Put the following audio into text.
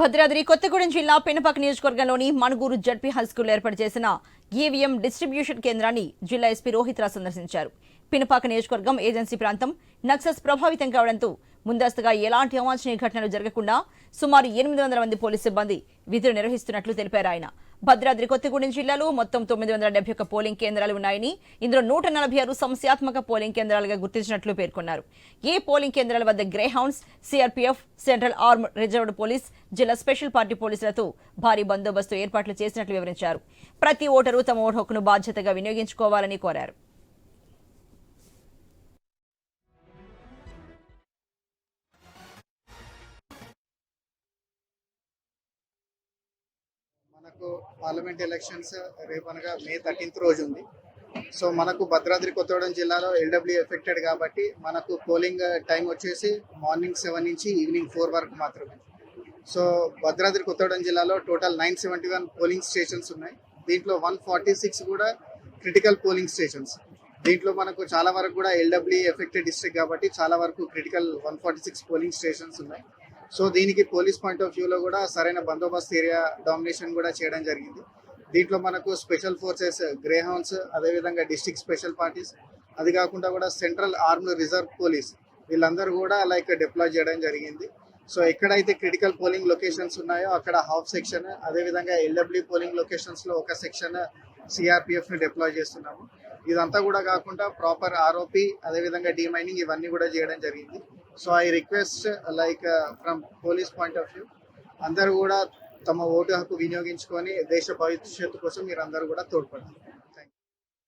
భద్రాద్రి కొత్తగూడెం జిల్లా పినపాక నియోజకవర్గంలోని Manuguru ZP high school ఏర్పాటు చేసిన ఈవీఎం డిస్ట్రిబ్యూషన్ కేంద్రాన్ని జిల్లా ఎస్పీ రోహిత్ రా సందర్శించారు. పినపాక నియోజకవర్గం ఏజెన్సీ ప్రాంతం నక్సల్స్ ప్రభావితం కావడంతో ముందస్తుగా ఎలాంటి అవాంఛనీయ ఘటనలు జరగకుండా సుమారు ఎనిమిది వందల మంది పోలీసు సిబ్బంది విధులు నిర్వహిస్తున్నట్లు తెలిపారు ఆయన. భద్రాద్రి కొత్తగూడెం జిల్లాలో మొత్తం తొమ్మిది వందల డెబ్బై ఒక్క పోలింగ్ కేంద్రాలు ఉన్నాయని ఇందులో నూట నలభై ఆరు సమస్యాత్మక పోలింగ్ కేంద్రాలుగా గుర్తించినట్లు పేర్కొన్నారు. ఏ పోలింగ్ కేంద్రాల వద్ద Greyhounds CRPF central arm reserved police జిల్లా స్పెషల్ పార్టీ పోలీసులతో భారీ బందోబస్తు ఏర్పాట్లు చేసినట్లు వివరించారు. ప్రతి ఓటరు తమ ఓటు హక్కును బాధ్యతగా వినియోగించుకోవాలని కోరారు. మనకు పార్లమెంట్ ఎలక్షన్స్ రేపు అనగా మే థర్టీన్త్ రోజు ఉంది. సో మనకు భద్రాద్రి కొత్తగూడెం జిల్లాలో ఎల్డబ్ల్యూ ఎఫెక్టెడ్ కాబట్టి మనకు పోలింగ్ టైం వచ్చేసి మార్నింగ్ సెవెన్ నుంచి ఈవినింగ్ ఫోర్ వరకు మాత్రమే. సో భద్రాద్రి కొత్తగూడెం జిల్లాలో total nine seventy one polling stations ఉన్నాయి. దీంట్లో వన్ ఫార్టీ సిక్స్ కూడా క్రిటికల్ పోలింగ్ స్టేషన్స్ దీంట్లో మనకు చాలా వరకు కూడా ఎల్డబ్ల్యూ ఎఫెక్టెడ్ డిస్ట్రిక్ట్ కాబట్టి చాలా వరకు critical one forty six polling stations ఉన్నాయి. సో దీనికి పోలీస్ పాయింట్ ఆఫ్ వ్యూలో కూడా సరైన బందోబస్తు ఏరియా డామినేషన్ కూడా చేయడం జరిగింది. దీంట్లో మనకు స్పెషల్ ఫోర్సెస్ గ్రే హౌన్స్ అదేవిధంగా డిస్టిక్ స్పెషల్ పార్టీస్ అది కాకుండా కూడా సెంట్రల్ ఆర్మ్డ్ రిజర్వ్ పోలీస్ వీళ్ళందరూ కూడా లైక్ డిప్లాయ్ చేయడం జరిగింది. సో ఎక్కడైతే క్రిటికల్ పోలింగ్ లొకేషన్స్ ఉన్నాయో అక్కడ హాఫ్ సెక్షన్ అదేవిధంగా ఎల్డబ్ల్యూ పోలింగ్ లొకేషన్స్లో ఒక సెక్షన్ సిఆర్పిఎఫ్ని డిప్లాయ్ చేస్తున్నాము. ఇదంతా కూడా కాకుండా ప్రాపర్ ఆర్ఓపి అదేవిధంగా డిమైనింగ్ ఇవన్నీ కూడా చేయడం జరిగింది. So I request like from police point of view అందరూ కూడా తమ ఓటు హక్కు వినియోగించుకొని దేశ భవిష్యత్తు కోసం మీరు అందరూ కూడా తోడ్పడాలి.